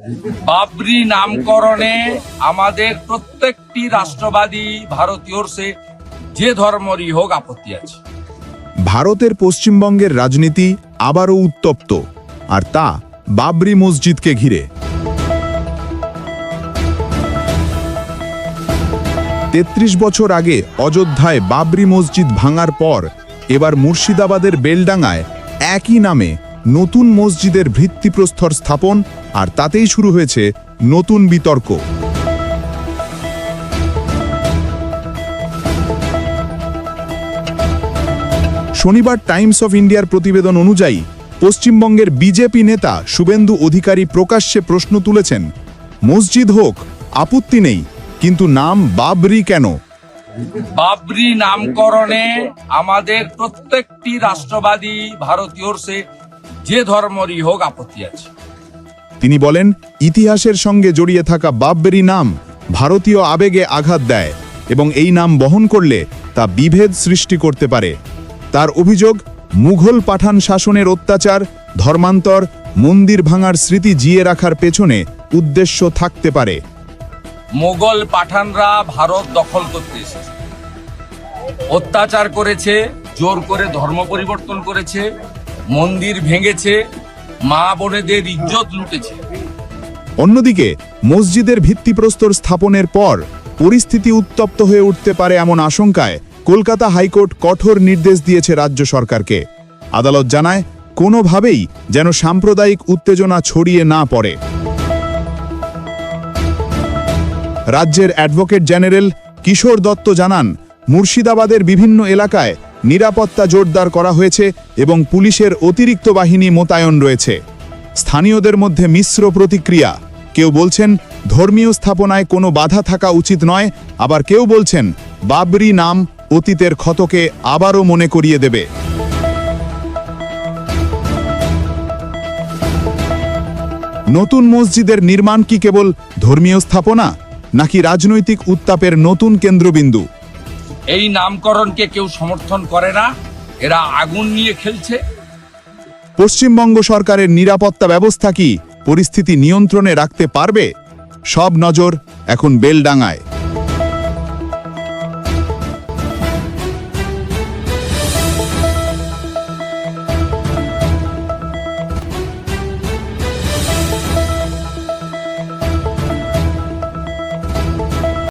বাবরি নামকরণে আমাদের প্রত্যেকটি রাষ্ট্রবাদী ভারতীয়র সে যে ধর্মরই হোক আপত্তি আছে। ভারতের পশ্চিমবঙ্গের রাজনীতি আবারও উত্তপ্ত, আর তা বাবরি মসজিদকে ঘিরে। তেত্রিশ বছর আগে অযোধ্যায় বাবরি মসজিদ ভাঙার পর এবার মুর্শিদাবাদের বেলডাঙ্গায় একই নামে নতুন মসজিদের ভিত্তিপ্রস্তর স্থাপন আর তাতেই শুরু হয়েছে নতুন বিতর্ক। শনিবার টাইমস অফ ইন্ডিয়ার প্রতিবেদন অনুযায়ী পশ্চিমবঙ্গের বিজেপি নেতা শুভেন্দু অধিকারী প্রকাশ্যে প্রশ্ন তুলেছেন, মসজিদ হোক, আপত্তি নেই, কিন্তু নাম বাবরি কেন? বাবরি নামকরণে আমাদের প্রত্যেকটি রাষ্ট্রবাদী ভারতীয়র সে যে ধর্মরই হোক আপত্তি আছে। তিনি বলেন ইতিহাসের সঙ্গে জড়িয়ে থাকা বাবরি নাম ভারতীয় আবেগে আঘাত দেয় এবং এই নাম বহন করলে তা বিভেদ সৃষ্টি করতে পারে। তার অভিযোগ মুঘল পাঠান শাসনের অত্যাচার ধর্মান্তর মন্দির ভাঙার স্মৃতি জিয়ে রাখার পেছনে উদ্দেশ্য থাকতে পারে। মোগল পাঠানরা ভারত দখল করতে এসেছে। অত্যাচার করেছে জোর করে ধর্ম পরিবর্তন করেছে মন্দির ভেঙেছে, মা বোনেদের ইজ্জত লুটেছে। অন্যদিকে, মসজিদের ভিত্তিপ্রস্তর স্থাপনের পর পরিস্থিতি উত্তপ্ত হয়ে উঠতে পারে এমন আশঙ্কায় কলকাতা হাইকোর্ট কঠোর নির্দেশ দিয়েছে রাজ্য সরকারকে। আদালত জানায়, কোনোভাবেই যেন সাম্প্রদায়িক উত্তেজনা ছড়িয়ে না পড়ে। রাজ্যের অ্যাডভোকেট জেনারেল কিশোর দত্ত জানান, মুর্শিদাবাদের বিভিন্ন এলাকায় নিরাপত্তা জোরদার করা হয়েছে এবং পুলিশের অতিরিক্ত বাহিনী মোতায়েন রয়েছে। স্থানীয়দের মধ্যে মিশ্র প্রতিক্রিয়া। কেউ বলছেন, ধর্মীয় স্থাপনায় কোনো বাধা থাকা উচিত নয়, আবার কেউ বলছেন, বাবরি নাম অতীতের ক্ষতকে আবারও মনে করিয়ে দেবে। নতুন মসজিদের নির্মাণ কি কেবল ধর্মীয় স্থাপনা, নাকি রাজনৈতিক উত্তাপের নতুন কেন্দ্রবিন্দু? এই নামকরণকে কেউ সমর্থন করে না। এরা আগুন নিয়ে খেলছে। পশ্চিমবঙ্গ সরকারের নিরাপত্তা ব্যবস্থা কি? পরিস্থিতি নিয়ন্ত্রণে রাখতে পারবে? সব নজর এখন বেলডাঙ্গায়।